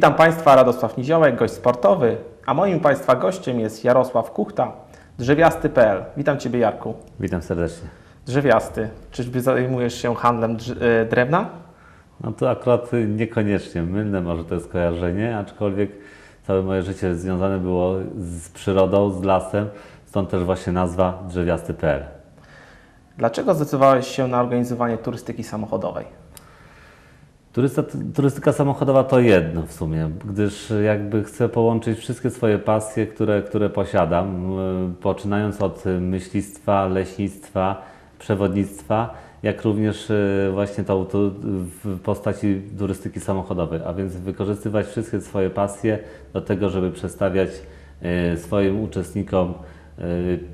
Witam Państwa, Radosław Niziołek, gość sportowy, a moim Państwa gościem jest Jarosław Kuchta, drzewiasty.pl. Witam Ciebie Jarku. Witam serdecznie. Drzewiasty, czyżby zajmujesz się handlem e, drewna? No to akurat niekoniecznie mylne może to jest skojarzenie, aczkolwiek całe moje życie związane było z przyrodą, z lasem, stąd też właśnie nazwa drzewiasty.pl. Dlaczego zdecydowałeś się na organizowanie turystyki samochodowej? Turysta, turystyka samochodowa to jedno w sumie, gdyż jakby chcę połączyć wszystkie swoje pasje, które, które posiadam, poczynając od myślistwa, leśnictwa, przewodnictwa, jak również y, właśnie tą w postaci turystyki samochodowej, a więc wykorzystywać wszystkie swoje pasje do tego, żeby przedstawiać y, swoim uczestnikom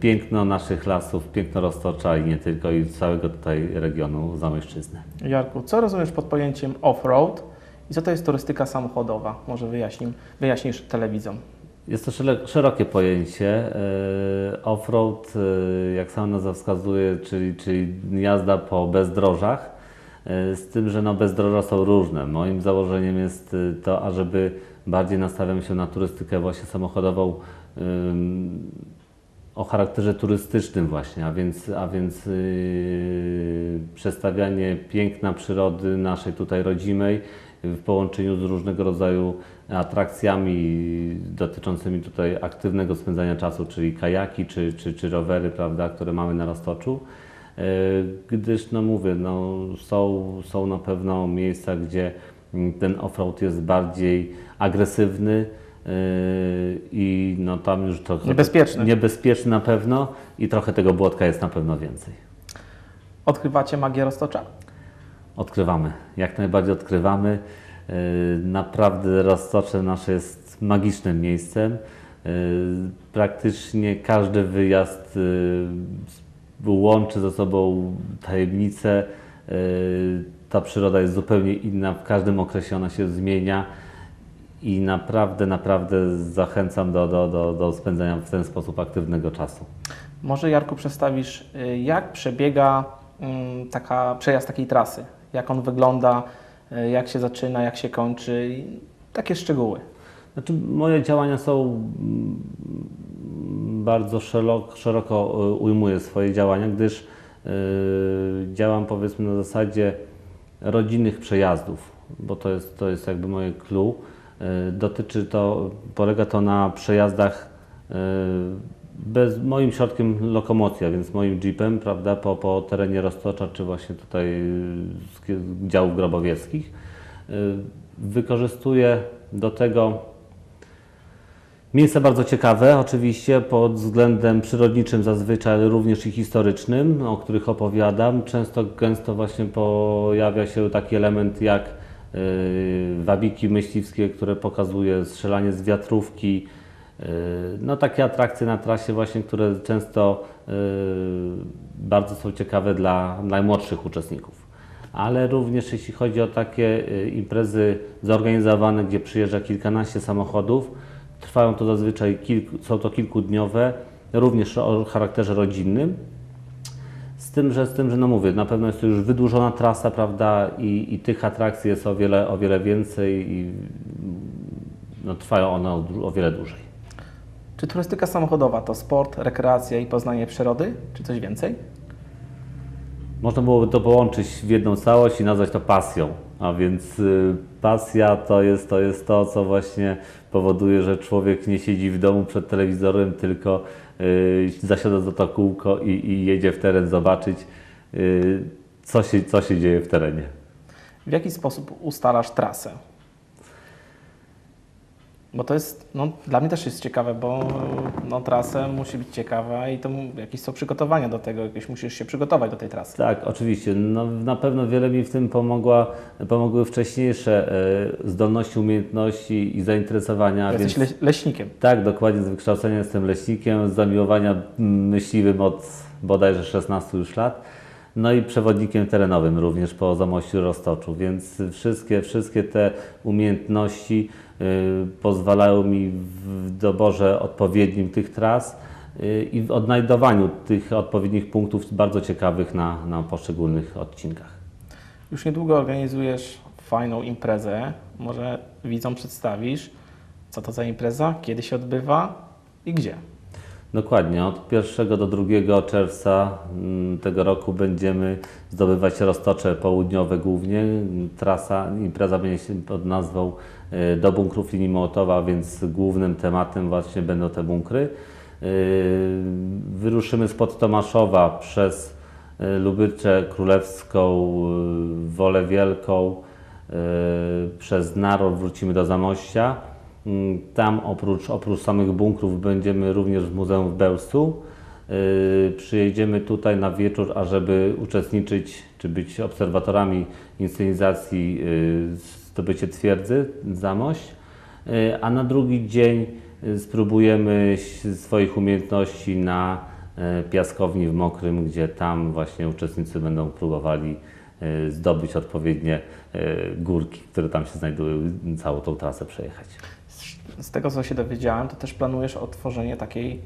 piękno naszych lasów, piękno Roztocza i nie tylko, i całego tutaj regionu Zamojszczyzny. Jarku, co rozumiesz pod pojęciem off-road i co to jest turystyka samochodowa? Może wyjaśnim, wyjaśnisz telewidzom. Jest to szerokie pojęcie. E, Offroad, e, jak sama nazwa wskazuje, czyli, czyli jazda po bezdrożach, e, z tym, że no bezdroża są różne. Moim założeniem jest e, to, ażeby bardziej nastawiam się na turystykę właśnie samochodową o charakterze turystycznym właśnie, a więc, a więc yy, przedstawianie piękna przyrody naszej tutaj rodzimej w połączeniu z różnego rodzaju atrakcjami dotyczącymi tutaj aktywnego spędzania czasu, czyli kajaki czy, czy, czy rowery, prawda, które mamy na Roztoczu. Yy, Gdyż, no mówię, no, są, są na pewno miejsca, gdzie ten offroad jest bardziej agresywny, i no tam już trochę Niebezpieczny. niebezpieczny na pewno i trochę tego błotka jest na pewno więcej. Odkrywacie magię Roztocza? Odkrywamy, jak najbardziej odkrywamy. Yy, Naprawdę Roztocze nasze jest magicznym miejscem. Yy, Praktycznie każdy wyjazd yy, łączy ze sobą tajemnice. Yy, Ta przyroda jest zupełnie inna, w każdym okresie ona się zmienia i naprawdę, naprawdę zachęcam do, do, do, do spędzania w ten sposób aktywnego czasu. Może Jarku przedstawisz, y, jak przebiega mm, taka, przejazd takiej trasy? Jak on wygląda, y, jak się zaczyna, jak się kończy? Takie szczegóły. Znaczy, moje działania są mm, bardzo szeroko, szeroko y, ujmuję swoje działania, gdyż y, działam powiedzmy na zasadzie rodzinnych przejazdów, bo to jest, to jest jakby moje clue. Y, dotyczy to, polega to na przejazdach y, bez moim środkiem lokomocji, a więc moim jeepem, prawda, po, po terenie Roztocza, czy właśnie tutaj z działów grobowieckich. Y, Wykorzystuję do tego Miejsca bardzo ciekawe, oczywiście pod względem przyrodniczym zazwyczaj, ale również i historycznym, o których opowiadam. Często, gęsto właśnie pojawia się taki element jak wabiki myśliwskie, które pokazuje strzelanie z wiatrówki. Yy, no takie atrakcje na trasie właśnie, które często yy, bardzo są ciekawe dla najmłodszych uczestników. Ale również jeśli chodzi o takie y, imprezy zorganizowane, gdzie przyjeżdża kilkanaście samochodów, Trwają to zazwyczaj kilku, są to kilkudniowe, również o charakterze rodzinnym. Z tym, że, z tym, że no mówię, na pewno jest to już wydłużona trasa, prawda, i, i tych atrakcji jest o wiele, o wiele więcej i no, trwają one o, o wiele dłużej. Czy turystyka samochodowa to sport, rekreacja i poznanie przyrody, czy coś więcej? Można byłoby to połączyć w jedną całość i nazwać to pasją. A więc y, pasja to jest, to jest to, co właśnie powoduje, że człowiek nie siedzi w domu przed telewizorem, tylko zasiada za to kółko i, i jedzie w teren zobaczyć, y, co, się, co się dzieje w terenie. W jaki sposób ustalasz trasę? Bo to jest, no, dla mnie też jest ciekawe, bo no, trasa musi być ciekawa i to jakieś są przygotowania do tego, jakieś musisz się przygotować do tej trasy. Tak, oczywiście. No, na pewno wiele mi w tym pomogła, pomogły wcześniejsze e, zdolności, umiejętności i zainteresowania. Jesteś więc- leś, leśnikiem. Tak, dokładnie z wykształcenia jestem leśnikiem, z zamiłowania myśliwym od bodajże 16 już lat. No i przewodnikiem terenowym również po Zamościu Roztoczu, więc wszystkie, wszystkie te umiejętności y, pozwalają mi w doborze odpowiednim tych tras y, i w odnajdowaniu tych odpowiednich punktów bardzo ciekawych na, na poszczególnych odcinkach. Już niedługo organizujesz fajną imprezę. Może widzom przedstawisz, co to za impreza, kiedy się odbywa i gdzie. Dokładnie, od 1 do 2 czerwca mm, tego roku będziemy zdobywać roztocze południowe głównie. Trasa, impreza będzie się pod nazwą e, Do bunkrów linii Mołotowa, więc głównym tematem właśnie będą te bunkry. E, Wyruszymy spod Tomaszowa przez e, Lubyczę Królewską, Wolę Wielką, przez Narod wrócimy do Zamościa. Mm, Tam oprócz, oprócz samych bunkrów będziemy również w Muzeum w Bełżcu. Yy, Przyjedziemy tutaj na wieczór, ażeby uczestniczyć czy być obserwatorami inscenizacji yy, zdobycie twierdzy Zamość. Yy, A na drugi dzień yy, spróbujemy swoich umiejętności na piaskowni w Mokrym, gdzie tam właśnie uczestnicy będą próbowali zdobyć odpowiednie yy, górki, które tam się znajdują, całą tą trasę przejechać. Z tego, co się dowiedziałem, to też planujesz otworzenie takiej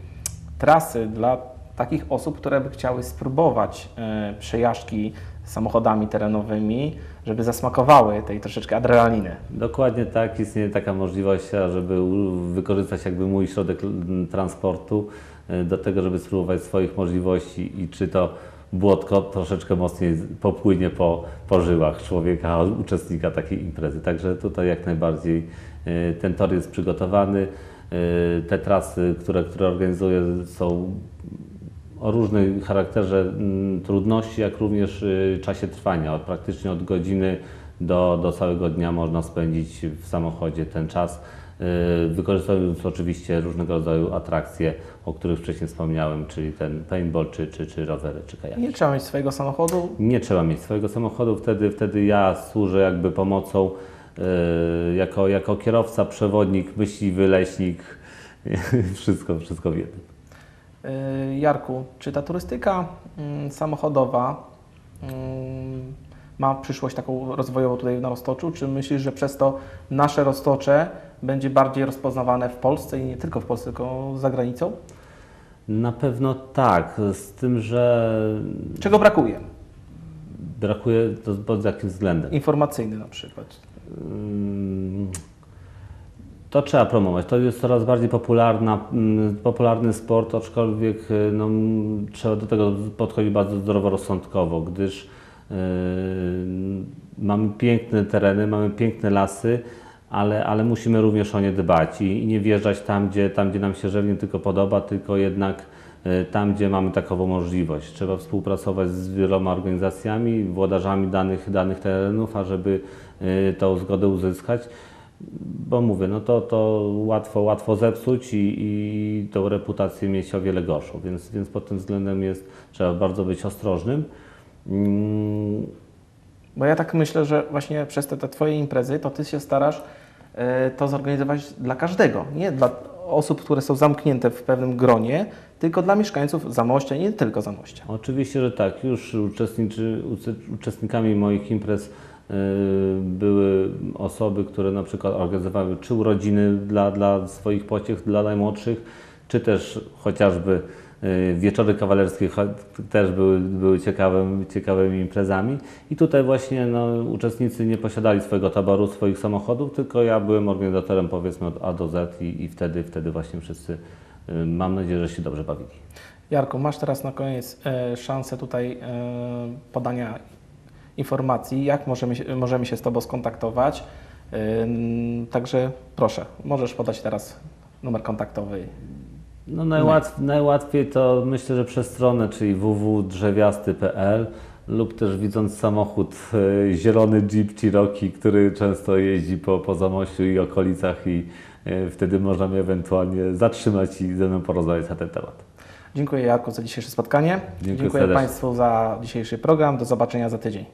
trasy dla takich osób, które by chciały spróbować e, przejażdżki samochodami terenowymi, żeby zasmakowały tej troszeczkę adrenaliny. Dokładnie tak, istnieje taka możliwość, żeby wykorzystać jakby mój środek transportu e, do tego, żeby spróbować swoich możliwości i czy to błotko troszeczkę mocniej popłynie po, po żyłach człowieka, uczestnika takiej imprezy. Także tutaj jak najbardziej e, ten tor jest przygotowany. E, Te trasy, które, które organizuję są o różnym charakterze mm, trudności, jak również y, czasie trwania. Praktycznie od godziny do, do całego dnia można spędzić w samochodzie ten czas, wykorzystując oczywiście różnego rodzaju atrakcje, o których wcześniej wspomniałem, czyli ten paintball, czy, czy, czy rowery, czy kajaki. Nie trzeba mieć swojego samochodu. Nie trzeba mieć swojego samochodu, wtedy, wtedy ja służę jakby pomocą y, jako, jako kierowca, przewodnik, myśliwy, leśnik, wszystko, wszystko w jednym. E, Jarku, czy ta turystyka mm, samochodowa mm, ma przyszłość taką rozwojową tutaj na Roztoczu? Czy myślisz, że przez to nasze Roztocze będzie bardziej rozpoznawane w Polsce i nie tylko w Polsce, tylko za granicą? Na pewno tak, z tym, że Czego brakuje? brakuje to pod jakim względem. Informacyjny na przykład. Ym, To trzeba promować. To jest coraz bardziej popularna, mm, popularny sport, aczkolwiek y, no, mm, trzeba do tego podchodzić bardzo zdroworozsądkowo, gdyż mamy piękne tereny, mamy piękne lasy, ale, ale musimy również o nie dbać i, i nie wjeżdżać tam gdzie, tam, gdzie nam się żywnie tylko podoba, tylko jednak y, tam, gdzie mamy takową możliwość. Trzeba współpracować z wieloma organizacjami, włodarzami danych, danych terenów, ażeby y, tą zgodę uzyskać. Bo mówię, no to, to łatwo, łatwo zepsuć i, i tą reputację mieć o wiele gorszą, więc, więc pod tym względem jest, trzeba bardzo być ostrożnym. Mm, Bo ja tak myślę, że właśnie przez te, te Twoje imprezy, to Ty się starasz e, to zorganizować dla każdego. Nie dla osób, które są zamknięte w pewnym gronie, tylko dla mieszkańców Zamościa nie tylko Zamościa. Oczywiście, że tak. Już uczestniczy, uczestnikami moich imprez y, były osoby, które na przykład organizowały czy urodziny dla, dla swoich pociech, dla najmłodszych, czy też chociażby wieczory kawalerskie też były, były ciekawym, ciekawymi imprezami. I tutaj właśnie no, uczestnicy nie posiadali swojego taboru, swoich samochodów, tylko ja byłem organizatorem powiedzmy od A do Z i, i wtedy, wtedy właśnie wszyscy, y, mam nadzieję, że się dobrze bawili. Jarku, masz teraz na koniec e, szansę tutaj e, podania informacji, jak możemy możemy się z Tobą skontaktować. E, Także proszę, możesz podać teraz numer kontaktowy. No najłatw, najłatwiej to myślę, że przez stronę, czyli www.drzewiasty.pl lub też widząc samochód e, zielony Jeep Cherokee, który często jeździ po, po Zamościu i okolicach i e, wtedy można mnie ewentualnie zatrzymać i ze mną porozmawiać na ten temat. Dziękuję Jarku za dzisiejsze spotkanie. Dziękuję Dziękuję serdecznie. Państwu za dzisiejszy program. Do zobaczenia za tydzień.